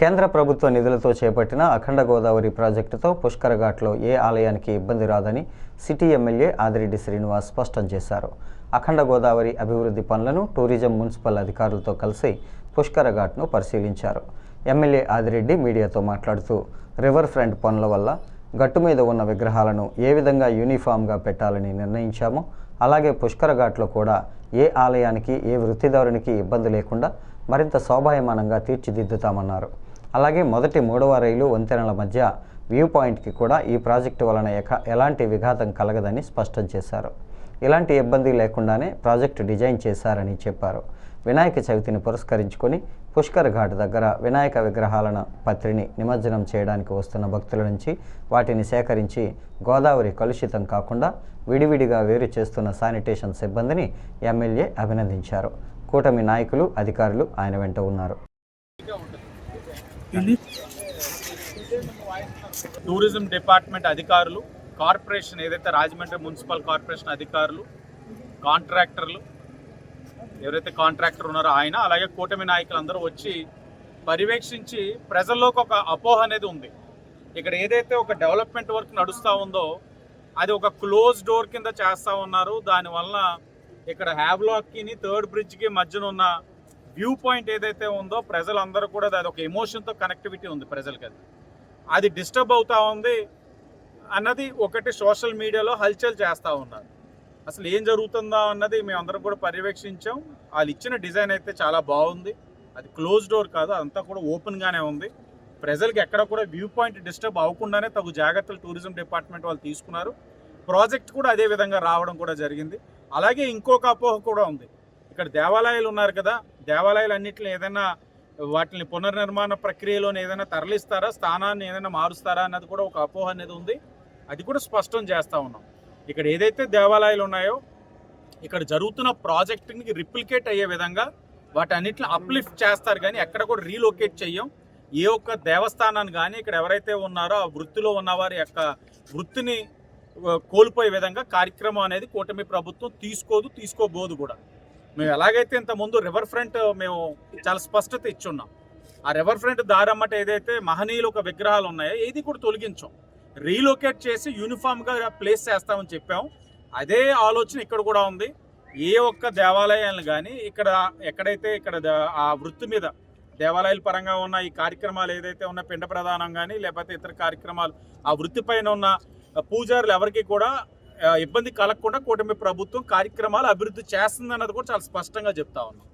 కేంద్ర ప్రభుత్వ నిధులతో చేపట్టిన అఖండ గోదావరి ప్రాజెక్టుతో పుష్కర ఘాట్లో ఏ ఆలయానికి ఇబ్బంది రాదని సిటీ ఎమ్మెల్యే ఆదిరెడ్డి శ్రీనివాస్ స్పష్టం చేశారు. అఖండ గోదావరి అభివృద్ధి పనులను టూరిజం మున్సిపల్ అధికారులతో కలిసి పుష్కరఘాట్ను పరిశీలించారు. ఎమ్మెల్యే ఆదిరెడ్డి మీడియాతో మాట్లాడుతూ రివర్ ఫ్రంట్ పనుల వల్ల గట్టు మీద ఉన్న విగ్రహాలను ఏ విధంగా యూనిఫామ్గా పెట్టాలని నిర్ణయించామో అలాగే పుష్కర ఘాట్లో కూడా ఏ ఆలయానికి ఏ వృత్తిదారునికి ఇబ్బంది లేకుండా మరింత శోభాయమానంగా తీర్చిదిద్దుతామన్నారు. అలాగే మొదటి మూడవ రైలు వంతెనల మధ్య వ్యూ పాయింట్కి కూడా ఈ ప్రాజెక్టు వలన ఎక ఎలాంటి విఘాతం కలగదని స్పష్టం చేశారు. ఇలాంటి ఇబ్బంది లేకుండానే ప్రాజెక్టు డిజైన్ చేశారని చెప్పారు. వినాయక చవితిని పురస్కరించుకొని పుష్కర్ ఘాట్ దగ్గర వినాయక విగ్రహాలను పత్రిని నిమజ్జనం చేయడానికి వస్తున్న భక్తుల నుంచి వాటిని సేకరించి గోదావరి కలుషితం కాకుండా విడివిడిగా వేరు చేస్తున్న శానిటేషన్ సిబ్బందిని ఎమ్మెల్యే అభినందించారు. కూటమి నాయకులు అధికారులు ఆయన వెంట ఉన్నారు. టూరిజం డిపార్ట్మెంట్ అధికారులు కార్పొరేషన్ ఏదైతే రాజమండ్రి మున్సిపల్ కార్పొరేషన్ అధికారులు కాంట్రాక్టర్లు ఎవరైతే కాంట్రాక్టర్ ఉన్నారో ఆయన అలాగే కూటమి నాయకులు అందరూ వచ్చి పర్యవేక్షించి ప్రజల్లోకి ఒక అపోహ అనేది ఉంది. ఇక్కడ ఏదైతే ఒక డెవలప్మెంట్ వర్క్ నడుస్తూ ఉందో అది ఒక క్లోజ్ డోర్ కింద చేస్తూ ఉన్నారు. దానివల్ల ఇక్కడ హ్యావ్లాక్కి థర్డ్ బ్రిడ్జ్కి మధ్యన ఉన్న వ్యూ పాయింట్ ఏదైతే ఉందో ప్రజలందరూ కూడా అది ఒక ఎమోషన్తో కనెక్టివిటీ ఉంది ప్రజలకి అది. అది డిస్టర్బ్ అవుతూ ఉంది అన్నది ఒకటి సోషల్ మీడియాలో హల్చల్ చేస్తూ ఉన్నారు. అసలు ఏం జరుగుతుందా అన్నది మేము కూడా పర్యవేక్షించాం. వాళ్ళు ఇచ్చిన డిజైన్ అయితే చాలా బాగుంది. అది క్లోజ్ డోర్ కాదు అదంతా కూడా ఓపెన్గానే ఉంది. ప్రజలకి ఎక్కడ కూడా వ్యూ పాయింట్ డిస్టర్బ్ అవ్వకుండానే తగు జాగ్రత్తలు టూరిజం డిపార్ట్మెంట్ వాళ్ళు తీసుకున్నారు. ప్రాజెక్ట్ కూడా అదే విధంగా రావడం కూడా జరిగింది. అలాగే ఇంకొక అపోహ కూడా ఉంది. ఇక్కడ దేవాలయాలు ఉన్నారు కదా దేవాలయాలు అన్నింటిలో ఏదైనా వాటిని పునర్నిర్మాణ ప్రక్రియలోనే ఏదైనా తరలిస్తారా? స్థానాన్ని ఏదైనా మారుస్తారా? అన్నది కూడా ఒక అపోహ అనేది ఉంది. అది కూడా స్పష్టం చేస్తూ ఉన్నాం. ఇక్కడ ఏదైతే దేవాలయాలు ఉన్నాయో ఇక్కడ జరుగుతున్న ప్రాజెక్టుకి రిప్లికేట్ అయ్యే విధంగా వాటన్నిటిని అప్లిఫ్ట్ చేస్తారు కానీ ఎక్కడ కూడా రీలొకేట్ చెయ్యం. ఏ ఒక్క దేవస్థానాన్ని కానీ ఇక్కడ ఎవరైతే ఉన్నారో ఆ వృత్తిలో ఉన్నవారి యొక్క వృత్తిని కోల్పోయే విధంగా కార్యక్రమం అనేది కూటమి ప్రభుత్వం తీసుకోదు తీసుకోబోదు కూడా. మేము ఎలాగైతే ఇంత ముందు రివర్ ఫ్రంట్ మేము చాలా స్పష్టత ఇచ్చున్నాం. ఆ రివర్ ఫ్రంట్ దారమ్మట ఏదైతే మహనీయులు ఒక విగ్రహాలు ఉన్నాయో ఏది కూడా తొలగించాం. రీలొకేట్ చేసి యూనిఫామ్గా ప్లేస్ చేస్తామని చెప్పాం. అదే ఆలోచన ఇక్కడ కూడా ఉంది. ఏ ఒక్క దేవాలయాలను కానీ ఇక్కడ ఎక్కడైతే ఇక్కడ ఆ వృత్తి మీద దేవాలయాల పరంగా ఉన్న ఈ కార్యక్రమాలు ఏదైతే ఉన్న పిండ ప్రధానం కానీ లేకపోతే ఇతర కార్యక్రమాలు ఆ వృత్తి పైన ఉన్న పూజారులు ఎవరికి కూడా ఇబ్బంది కలగకుండా కూటమి ప్రభుత్వం కార్యక్రమాలు అభివృద్ధి చేస్తుందన్నది కూడా చాలా స్పష్టంగా చెప్తా ఉన్నాం.